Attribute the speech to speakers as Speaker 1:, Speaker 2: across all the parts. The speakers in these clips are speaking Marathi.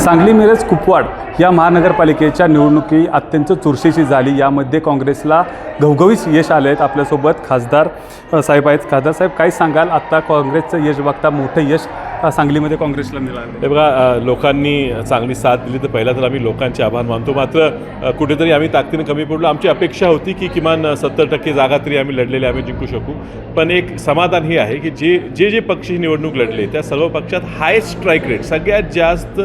Speaker 1: सांगली मिरज कुपवाड या महानगरपालिकेच्या निवडणुकी अत्यंत चुरशीची झाली. यामध्ये काँग्रेसला घवघवीस यश आले आहेत आपल्यासोबत खासदार साहेब आहेत. खासदार साहेब काय सांगाल? आत्ता काँग्रेसचं यश बघता मोठं यश सांगलीमध्ये काँग्रेसला मिळाले.
Speaker 2: हे बघा लोकांनी चांगली साथ दिली तर पहिला तर आम्ही लोकांचे आभार मानतो. मात्र कुठेतरी आम्ही ताकदीने कमी पडलो. आमची अपेक्षा होती की किमान सत्तर टक्के जागा तरी आम्ही लढलेले आम्ही जिंकू शकू. पण एक समाधान हे आहे की जे जे जे पक्ष ही निवडणूक लढले त्या सर्व पक्षात हायस्ट स्ट्राईक रेट सगळ्यात जास्त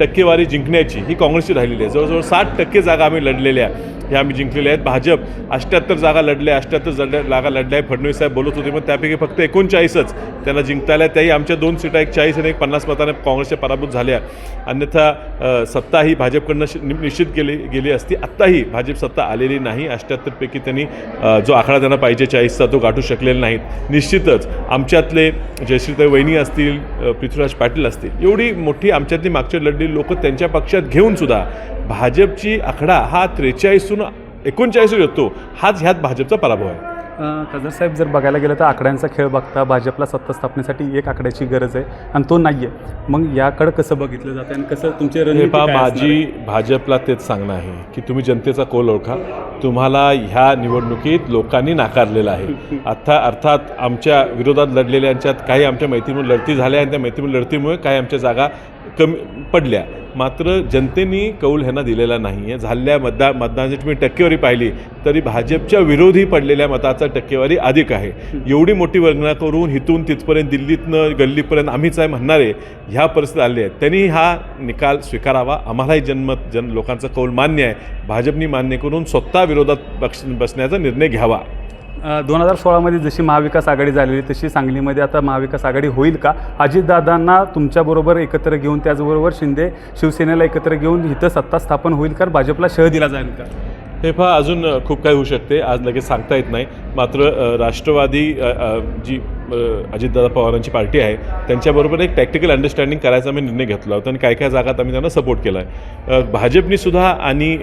Speaker 2: टक्केवारी जिंकण्याची ही काँग्रेसची राहिलेली आहे. जवळजवळ साठ टक्के जागा आम्ही लढलेल्या हे आम्ही जिंकलेले आहेत. भाजप अष्ट्याहत्तर जागा लढल्या अष्ट्याहत्तर जागा लढल्या आहे. फडणवीस साहेब बोलत होते मग त्यापैकी फक्त एकोणचाळीसच त्यांना जिंकता आल्या. त्याही आमच्या दोन सीटा एक चाळीस आणि एक पन्नास मताने काँग्रेसच्या पराभूत झाल्या अन्यथा सत्ता ही भाजपकडनं नि- निश्चित केली गेली असती. आत्ताही भाजप सत्ता आलेली नाही. अष्ट्याहत्तरपैकी त्यांनी जो आकडा त्यांना पाहिजे चाळीसचा तो गाठू शकलेला नाहीत निश्चितच आमच्यातले जयश्रीताई वहिनी असतील पृथ्वीराज पाटील असतील एवढी मोठी आमच्यातली मागच्या लढलेली लोक त्यांच्या पक्षात घेऊन सुद्धा भाजपची आकडा हा त्रेचाळीसून एकोणचाळीस येतो. हाच ह्यात भाजपचा पराभव आहे.
Speaker 1: खासदार साहेब जर बघायला गेलं तर आकड्यांचा खेळ बघता भाजपला सत्ता स्थापनेसाठी एक आकड्याची गरज आहे आणि तो नाही आहे मग याकडं कसं बघितलं जातं आणि कसं तुमचे?
Speaker 2: माझी भाजपला तेच सांगणं आहे की तुम्ही जनतेचा कोल ओळखा. तुम्हाला ह्या निवडणुकीत लोकांनी नाकारलेला आहे. आता अर्थात आमच्या विरोधात लढलेल्यांच्यात काही आमच्या मैत्रीमुळे लढती झाल्या आणि त्या मैत्रीमुळे लढतीमुळे काही आमच्या जागा कमी पडल्या. मात्र जनतेने कौल ह्यांना दिलेला नाही आहे झालेल्या मतदा मतदानाची तुम्ही टक्केवारी पाहिली तरी भाजपच्या विरोधी पडलेल्या मताचा टक्केवारी अधिक आहे. एवढी मोठी वर्गणा करून हिथून तिथपर्यंत दिल्लीतनं गल्लीपर्यंत आम्हीच आहे म्हणणारे ह्या परिस्थितीत आले आहेत. त्यांनी हा निकाल स्वीकारावा. आम्हालाही जन्मत जन लोकांचा कौल मान्य आहे. भाजपनी मान्य करून स्वतः विरोधात बक्ष बसण्याचा निर्णय घ्यावा.
Speaker 1: दोन हजार सोळामध्ये जशी महाविकास आघाडी झालेली तशी सांगलीमध्ये आता महाविकास आघाडी होईल का? अजितदादांना तुमच्याबरोबर एकत्र घेऊन त्याचबरोबर शिंदे शिवसेनेला एकत्र घेऊन इथं सत्ता स्थापन होईल का? भाजपला शह दिला जाईल का?
Speaker 2: हे पहा अजून खूप काही होऊ शकते. आज लगेच सांगता येत नाही. मात्र राष्ट्रवादी जी अजितदादा पवारांची पार्टी आहे त्यांच्याबरोबर एक टॅक्टिकल अंडरस्टँडिंग करायचा आम्ही निर्णय घेतला होता आणि काय काय जागात आम्ही त्यांना सपोर्ट केला आहे भाजपनीसुद्धा आणि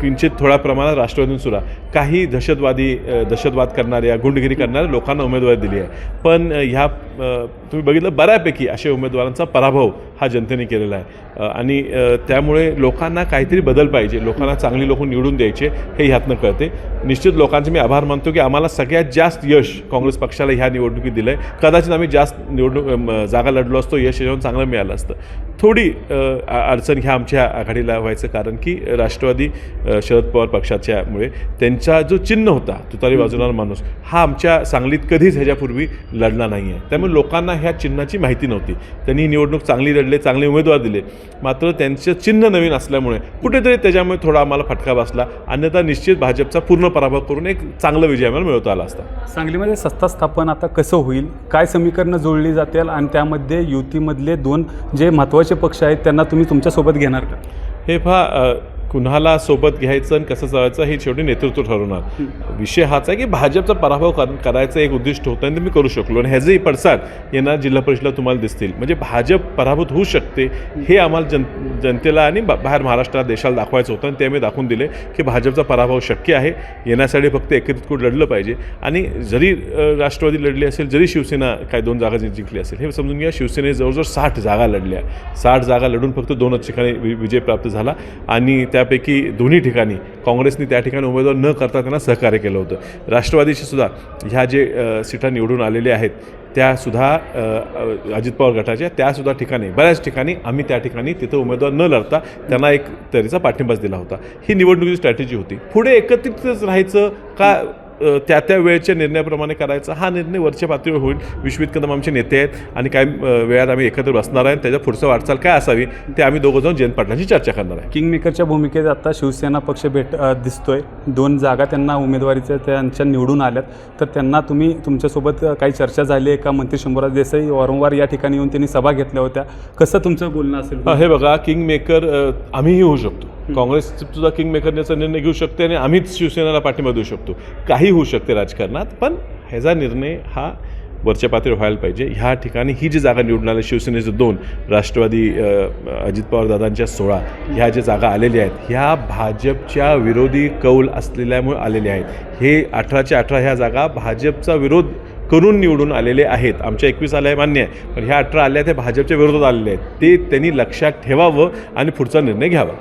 Speaker 2: किंचित थोड्या प्रमाणात राष्ट्रवादीसुद्धा काही दहशतवादी दहशतवाद करणाऱ्या गुंडगिरी करणाऱ्या लोकांना उमेदवारी दिली आहे. पण ह्या तुम्ही बघितलं बऱ्यापैकी अशा उमेदवारांचा पराभव हा जनतेने केलेला आहे. आणि त्यामुळे लोकांना काहीतरी बदल पाहिजे. लोकांना चांगली लोक निवडून द्यायचे हे ह्यातनं कळते. निश्चित लोकांचे मी आभार मानतो की आम्हाला सगळ्यात जास्त यश काँग्रेस पक्षाला ह्या निवडणुकीत दिलं आहे कदाचित आम्ही जास्त निवडणूक जागा लढलो असतो यश येऊन चांगलं मिळालं असतं. थोडी अडचण ह्या आमच्या आघाडीला व्हायचं कारण की राष्ट्रवादी शरद पवार पक्षाच्यामुळे त्यांनी त्यांचा जो चिन्ह होता तुतारी वाजवणारा माणूस हा आमच्या सांगलीत कधीच ह्याच्यापूर्वी लढला नाही आहे त्यामुळे लोकांना ह्या चिन्हाची माहिती नव्हती. त्यांनी निवडणूक चांगली लढले चांगले उमेदवार दिले. मात्र त्यांचं चिन्ह नवीन असल्यामुळे कुठेतरी त्याच्यामुळे थोडा आम्हाला फटका बसला. अन्यथा निश्चित भाजपचा पूर्ण पराभव करून एक चांगला विजय आम्हाला मिळवता आला असता.
Speaker 1: सांगलीमध्ये सत्ता स्थापन आता कसं होईल? काय समीकरणं जोडली जातील? आणि त्यामध्ये युतीमधले दोन जे महत्त्वाचे पक्ष आहेत त्यांना तुम्ही तुमच्यासोबत घेणार का?
Speaker 2: हे अ, कुणाला सोबत घ्यायचं आणि कसं चालायचं हे शेवटी नेतृत्व ठरवणार. विषय हाच आहे की भाजपचा पराभव कर करायचं एक उद्दिष्ट होतं आणि ते मी करू शकलो आणि ह्याचेही पडसाद येणार जिल्हा परिषदला तुम्हाला दिसतील. म्हणजे भाजप पराभूत होऊ शकते हे आम्हाला जन जनतेला आणि बा- बाहेर महाराष्ट्रात देशाला दाखवायचं होतं आणि ते आम्ही दाखवून दिले की भाजपचा पराभव शक्य आहे. येण्यासाठी फक्त एकत्रित कुठं लढलं पाहिजे. आणि जरी राष्ट्रवादी लढली असेल जरी शिवसेना काय दोन जागा जिंकली असेल हे समजून घ्या शिवसेने जवळजवळ साठ जागा लढल्या. साठ जागा लढून फक्त दोनच ठिकाणी वि विजय प्राप्त झाला आणि त्यापैकी दोन्ही ठिकाणी काँग्रेसने त्या ठिकाणी उमेदवार न करता त्यांना सहकार्य केलं होतं. राष्ट्रवादीशी सुद्धा ह्या जे सीटा निवडून आलेल्या आहेत त्यासुद्धा अजित पवार गटाच्या त्यासुद्धा ठिकाणी बऱ्याच ठिकाणी आम्ही त्या ठिकाणी तिथं उमेदवार न लढता त्यांना एक तऱ्हेचा पाठिंबाच दिला होता. ही निवडणुकीची स्ट्रॅटेजी होती. पुढे एकत्रितच राहायचं का त्या त्या वेळेच्या निर्णयाप्रमाणे करायचा. हा निर्णय वरच्या पातळीवर होईल. विश्वित कदम आमचे नेते आहेत आणि काही वेळात आम्ही एकत्र बसणार आहे त्याच्या पुढचं वाटचाल काय असावी ते आम्ही दोघं जाऊन जयंत पाटलांची चर्चा करणार आहे.
Speaker 1: किंगमेकरच्या भूमिकेत आता शिवसेना पक्ष भेट दिसतोय. दोन जागा त्यांना उमेदवारीच्या त्यांच्या निवडून आल्यात. तर त्यांना तुम्ही तुमच्यासोबत काही चर्चा झाली आहे का? मंत्री शंभूराज देसाई वारंवार या ठिकाणी येऊन त्यांनी सभा घेतल्या होत्या. कसं तुमचं बोलणं असेल?
Speaker 2: हा, बघा किंग मेकर अ, आम्हीही होऊ शकतो. काँग्रेस सुद्धा किंग मेकरनेचा निर्णय घेऊ शकते आणि आम्हीच शिवसेनेला पाठिंबा देऊ शकतो. काही होऊ शकते राजकारणात पण ह्याचा निर्णय हा वरच्या पातळीवर व्हायला पाहिजे. ह्या ठिकाणी ही जी जागा निवडून आली शिवसेनेचे दोन राष्ट्रवादी अजित पवार दादांच्या सोळा ह्या ज्या जागा आलेल्या आहेत ह्या भाजपच्या विरोधी कौल असलेल्यामुळे आलेल्या आहेत. हे अठराच्या अठरा ह्या जागा भाजपचा विरोध करून निवडून आलेले आहेत. आमच्या एकवीस आल्या आहे मान्य आहे पण ह्या अठरा आल्या त्या भाजपच्या विरोधात आलेले आहेत. ते त्यांनी लक्षात ठेवावं आणि पुढचा निर्णय घ्यावा.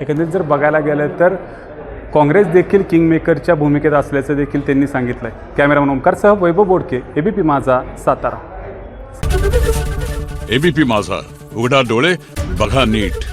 Speaker 1: एकंदरीत जर बघायला गेलं तर काँग्रेस देखील किंगमेकरच्या भूमिकेत असल्याचं देखील त्यांनी सांगितलं आहे कॅमेरामन ओमकारसह वैभव बोडके एबीपी माझा सातारा.
Speaker 3: एबीपी माझा उघडा डोळे बघा नीट.